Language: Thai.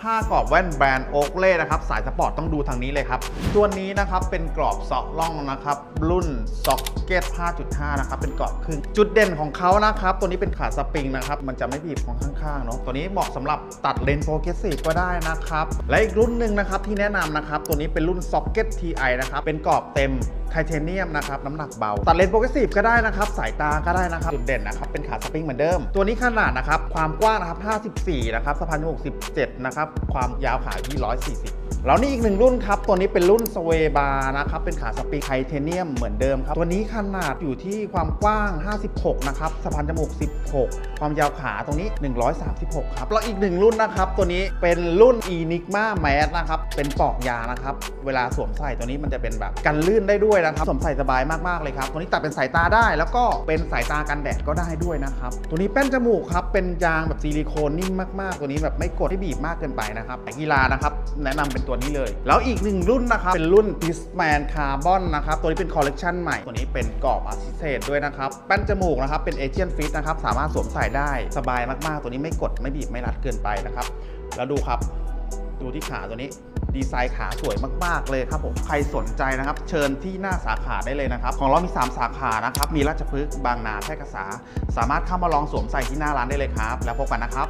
ผ้ากรอบแว่นแบรนด์โอ๊กเล่นะครับสายสปอร์ตต้องดูทางนี้เลยครับ ตัวนี้นะครับเป็นกรอบเซาะล่องนะครับ รุ่นซ็อกเก็ต5.5 นะครับ เป็นกรอบครึ่งจุดเด่นของเขานะครับ ตัวนี้เป็นขาสปริงนะครับ มันจะไม่บีบของข้างๆเนาะตัวนี้เหมาะสำหรับตัดเลนส์โฟกัสซีก็ได้นะครับ และอีกรุ่นหนึ่งนะครับที่แนะนำนะครับ ตัวนี้เป็นรุ่น Socket TI นะครับเป็นกรอบเต็ม ไทเทเนียมนะครับน้ำหนักเบา ตัดเลนส์โฟกัสซีฟก็ได้นะครับ สายตาก็ได้นะครับ จุดเด่นนะครับ เป็นขาสปริงเหมือนเดิม ตัวนี้ขนาดนะครับ ความกว้างนะครับ 54 นะครับสะพาน67 นะครับ ความยาวขาที่ 140แล้วนี่อีกหนึ่งรุ่นครับ ตัวนี้เป็นรุ่นสเวบาร์นะครับ เป็นขาสปริงไทเทเนียมเหมือนเดิมครับ ตัวนี้ขนาดอยู่ที่ความกว้าง 56 นะครับสะพานจมูก 16 ความยาวขาตรงนี้ 136 ครับ แล้วอีกหนึ่งรุ่นนะครับ ตัวนี้เป็นรุ่น Enigma Max นะครับ เป็นปลอกยานะครับ เวลาสวมใส่ตัวนี้มันจะเป็นแบบกันลื่นได้ด้วยนะครับสวมใส่สบายมากๆเลยครับตัวนี้ตัดเป็นสายตาได้ แล้วก็เป็นสายตากันแดดก็ได้ด้วยนะครับตัวนี้แป้นจมูกครับเป็นยางแบบซิลิโคนนิ่มมากๆ ตัวนี้แบบไม่กดให้บีบมากเกินไปนะครับแต่กีฬานะครับแนะนำเป็นตัวนี้เลย แล้วอีกหนึ่งรุ่นนะครับเป็นรุ่น p i s m a n Carbon นะครับตัวนี้เป็นคอลเลกชันใหม่ตัวนี้เป็นกรอบอาซิเซตด้วยนะครับแป้นจมูกนะครับเป็นเอเชียนฟิตนะครับสามารถสวมใส่ได้สบายมากๆ ตัวนี้ไม่กดไม่บีบไม่รัดเกินไปนะครับแล้วดูครับ ดูที่ขาตัวนี้ ดีไซน์ขาสวยมาก ๆ เลยครับผมใครสนใจนะครับ เชิญที่หน้าสาขาได้เลยนะครับ ของเรามี 3 สาขานะครับ มีราชพฤกษ์บางนาแพร่กษา สามารถเข้ามาลองสวมใส่ที่หน้าร้านได้เลยครับ แล้วพบกันนะครับ